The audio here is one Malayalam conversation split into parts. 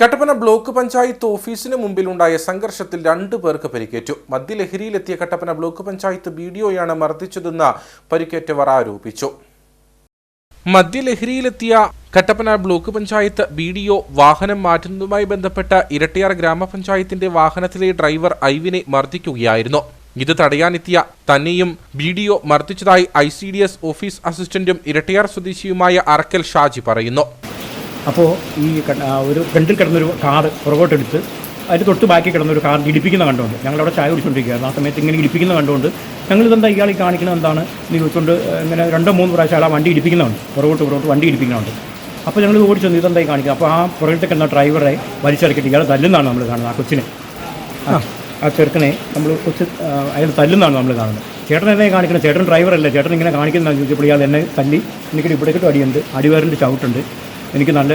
കട്ടപ്പന ബ്ലോക്ക് പഞ്ചായത്ത് ഓഫീസിന് മുമ്പിലുണ്ടായ സംഘർഷത്തിൽ രണ്ടു പേർക്ക് പരിക്കേറ്റു. മദ്യലഹരിയിലെത്തിയ Kattappana block panchayat B D ഒയാണ് മർദ്ദിച്ചതെന്ന് പരിക്കേറ്റവർ ആരോപിച്ചു. മദ്യലഹരിയിലെത്തിയ Kattappana block panchayat B D O വാഹനം മാറ്റുന്നതുമായി ബന്ധപ്പെട്ട ഇരട്ടിയാർ ഗ്രാമപഞ്ചായത്തിന്റെ വാഹനത്തിലെ ഡ്രൈവർ ഐവിനെ മർദ്ദിക്കുകയായിരുന്നു. ഇത് തടയാനെത്തിയ തന്നെയും B D O മർദ്ദിച്ചതായി I C D S office അസിസ്റ്റന്റും Erattayar സ്വദേശിയുമായ അറക്കൽ ഷാജി പറയുന്നു. അപ്പോൾ ഈ ഒരു ഫ്രണ്ടിൽ കിടന്നൊരു കാർ പുറകോട്ടെടുത്ത് അതിന് തൊട്ട് ബാക്കി കിടന്നൊരു കാർ ഇടിപ്പിക്കുന്ന കണ്ടുകൊണ്ട് ഞങ്ങളവിടെ ചായ കുടിച്ചുകൊണ്ടിരിക്കുകയായിരുന്നു ആ സമയത്ത് ഇങ്ങനെ ഇടിപ്പിക്കുന്ന കണ്ടുകൊണ്ട് ഞങ്ങൾ ഇതെന്താ ഇയാൾ ഈ കാണിക്കുന്നത് എന്താണ്? എന്ന് ചോദിച്ചുകൊണ്ട് ഇങ്ങനെ രണ്ടോ മൂന്ന് പ്രാവശ്യം ആ വണ്ടി ഇടിപ്പിക്കുന്നുണ്ട് പുറകോട്ട് പുറകോട്ട് വണ്ടി ഇടിപ്പിക്കുന്നുണ്ട് അപ്പോൾ ഞങ്ങൾ ഓടിച്ചു വന്നു ഇതെന്തായി കാണിക്കുക അപ്പോൾ ആ പുറകിലത്തെ കിടന്ന ഡ്രൈവറെ വലിച്ചിറക്കിയിട്ട് ഇയാൾ തല്ലുന്നതാണ് നമ്മൾ കാണുന്നത് ആ കൊച്ചിനെ. ആ ചെറുക്കനെ നമ്മൾ കൊച്ച് അയാൾ തല്ലുന്നതാണ് നമ്മൾ കാണുന്നത്. ചേട്ടൻ എന്നെ കാണിക്കുന്നത്? ചേട്ടൻ ഡ്രൈവറല്ല? ചേട്ടൻ ഇങ്ങനെ കാണിക്കുന്നതെന്ന് ചോദിച്ചപ്പോൾ ഇയാൾ എന്നെ തല്ലി എനിക്കിട്ട് ഇവിടേക്കിട്ട് അടിയുണ്ട് അടിവേറിന്റെ ചവിട്ടുണ്ട്. എനിക്ക് നല്ല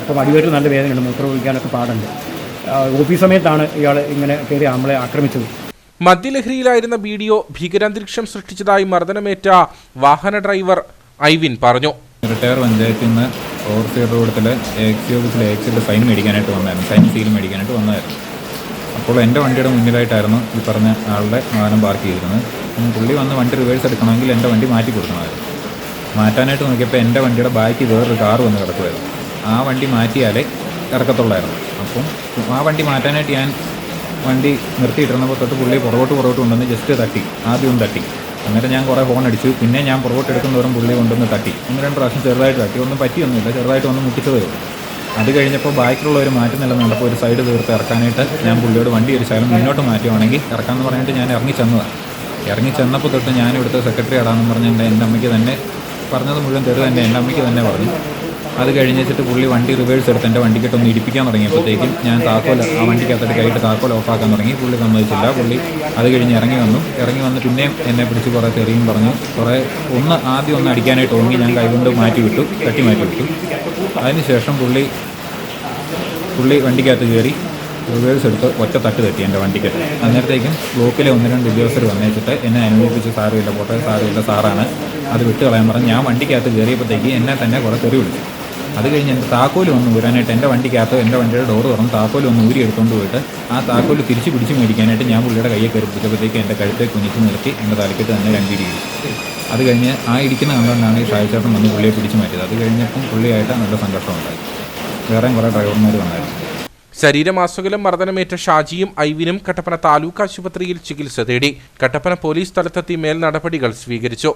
ഇപ്പം അടിവേറിൽ നല്ല വേദനയുണ്ട് മൂത്രം ഒഴിക്കാനൊക്കെ പാടുണ്ട് ഓഫീസ് സമയത്താണ് ഇയാൾ ഇങ്ങനെ കയറി നമ്മളെ ആക്രമിച്ചത്. മദ്യലഹരിയിലായിരുന്ന ബി ഡി ഒ ഭീകരാന്തരീക്ഷം സൃഷ്ടിച്ചതായി മർദ്ദനമേറ്റ വാഹന ഡ്രൈവർ ഐവിൻ പറഞ്ഞു. റിട്ടയർ പഞ്ചായത്തിൽ നിന്ന് ഓവർസിയർ റോഡത്തിലെ എക്സി ഓഫീസിലെ എക്സിയുടെ സൈൻ മേടിക്കാനായിട്ട് വന്നായിരുന്നു. സൈൻ സീൽ മേടിക്കാനായിട്ട് വന്നായിരുന്നു. അപ്പോൾ എന്റെ വണ്ടിയുടെ മുന്നിലായിട്ടായിരുന്നു ഈ പറഞ്ഞ ആളുടെ വാഹനം പാർക്ക് ചെയ്തിരുന്നത്. പുള്ളി വന്ന് വണ്ടി റിവേഴ്സ് എടുക്കണമെങ്കിൽ എന്റെ വണ്ടി മാറ്റി കൊടുക്കണമായിരുന്നു. മാറ്റാനായിട്ട് നോക്കിയപ്പോൾ എന്റെ വണ്ടിയുടെ ബാക്കി വേറൊരു കാർ വന്ന് കിടക്കുമായിരുന്നു ആ വണ്ടി മാറ്റിയാലേ ഇറക്കത്തുള്ളായിരുന്നു. അപ്പം ആ വണ്ടി മാറ്റാനായിട്ട് ഞാൻ വണ്ടി നിർത്തിയിട്ടിരുന്നപ്പോൾ തൊട്ട് പുള്ളി പുറകോട്ട് പുറകോട്ട് കൊണ്ടുവന്ന് ജസ്റ്റ് തട്ടി. ആദ്യം തട്ടി. അന്നേരം ഞാൻ കുറേ ഹോൺ അടിച്ചു. പിന്നെ ഞാൻ പുറകോട്ട് എടുക്കുന്നവരും പുള്ളി കൊണ്ടുവന്ന് തട്ടി. ഒന്ന് രണ്ട് പ്രാവശ്യം ചെറുതായിട്ട് തട്ടി. ഒന്നും പറ്റിയൊന്നുമില്ല. ചെറുതായിട്ട് ഒന്ന് മുട്ടിച്ചതേ ഉള്ളൂ. അത് കഴിഞ്ഞപ്പോൾ ബാക്കിയുള്ളവർ മാറ്റുന്നില്ല കണ്ടപ്പോൾ ഒരു സൈഡ് തീർത്ത് ഇറക്കാനായിട്ട് ഞാൻ പുള്ളിയോട് വണ്ടി ഒരു ശകലം മുന്നോട്ട് മാറ്റുവാണെങ്കിൽ ഇറക്കാമെന്ന് പറഞ്ഞിട്ട് ഞാൻ ഇറങ്ങി ചെന്നതാണ് ഇറങ്ങി ചെന്നപ്പോൾ തൊട്ട് ഞാൻ ഇവിടുത്തെ സെക്രട്ടറി ആടാന്ന് പറഞ്ഞ് എന്റെ എന്റെ അമ്മയ്ക്ക് തന്നെ പറഞ്ഞത് മുഴുവൻ തെറി തന്നെ എന്റെ അമ്മയ്ക്ക് തന്നെ പറഞ്ഞു. അത് കഴിഞ്ഞിട്ട് പുള്ളി വണ്ടി റിവേഴ്സ് എടുത്ത് എന്റെ വണ്ടിക്കിട്ടൊന്ന് ഇടിപ്പിക്കാൻ തുടങ്ങിയപ്പോഴത്തേക്കും ഞാൻ താക്കോൽ ആ വണ്ടിക്കകത്തോട്ട് കൈയിട്ട് താക്കോൽ ഓഫാക്കാൻ തുടങ്ങി. പുള്ളി സമ്മതിച്ചില്ല. പുള്ളി അത് കഴിഞ്ഞ് ഇറങ്ങി വന്നു. ഇറങ്ങി വന്ന് പിന്നെയും എന്നെ പിടിച്ച് കുറേ തെറിയും പറഞ്ഞു. കുറേ ഒന്ന് ആദ്യം ഒന്ന് അടിക്കാനായിട്ട് ഓങ്ങി ഞാൻ കൈകൊണ്ട് മാറ്റി വിട്ടു തട്ടി മാറ്റി വിട്ടു. അതിനുശേഷം പുള്ളി പുള്ളി വണ്ടിക്കകത്ത് കയറി റിവേഴ്സ് എടുത്ത് ഒറ്റ തട്ട് തട്ടി എന്റെ വണ്ടിക്ക് അന്നേരത്തേക്കും ബ്ലോക്കിലെ ഒന്ന് രണ്ട് ഉദ്യോഗസ്ഥർ വന്നേച്ചിട്ട് എന്നെ അനുഭവിപ്പിച്ച് സാറുമില്ല പോട്ടെ സാറുമില്ല സാറാണ്. അത് വിട്ട് കളയാൻ പറഞ്ഞ് ഞാൻ വണ്ടിക്കകത്ത് കയറിയപ്പോഴത്തേക്ക് എന്നെ തന്നെ കുറേ തെറി വിളിച്ചു. അത് കഴിഞ്ഞ് എന്റെ താക്കോൽ വന്ന് ഊരാനായിട്ട് എന്റെ വണ്ടിക്കകത്ത് എന്റെ വണ്ടിയുടെ ഡോർ തുറന്ന് താക്കോൽ ഒന്ന് ഊരി എടുത്തുകൊണ്ട് പോയിട്ട് ആ താക്കോൽ തിരിച്ച് പിടിച്ച് മേടിക്കാനായിട്ട് ഞാൻ പുള്ളിയുടെ കയ്യെ കയറി പിടിച്ചപ്പോഴത്തേക്ക് എന്റെ കഴുത്തെ കുനിച്ച് നിർത്തി എന്റെ തലക്കെട്ട് തന്നെ കണ്ടിരിക്കും അത് കഴിഞ്ഞ് ആ ഇടിക്കുന്ന കണ്ടുകൊണ്ടാണ് ഈ ഷായച്ചേട്ടൻ വന്ന് പുള്ളിയെ പിടിച്ച് മാറ്റിയത്. അത് കഴിഞ്ഞപ്പം പുള്ളിയായിട്ട് നല്ല സംഘർഷം ഉണ്ടായി വേറെയും കുറേ ഡ്രൈവർമാർ വന്നായിരുന്നു. ശരീരമാസുകലം മർദ്ദനമേറ്റ ഷാജിയും ഐവിനും കട്ടപ്പന താലൂക്ക് ആശുപത്രിയിൽ ചികിത്സ തേടി. കട്ടപ്പന പോലീസ് സ്ഥലത്തെത്തി മേൽ നടപടികൾ സ്വീകരിച്ചു.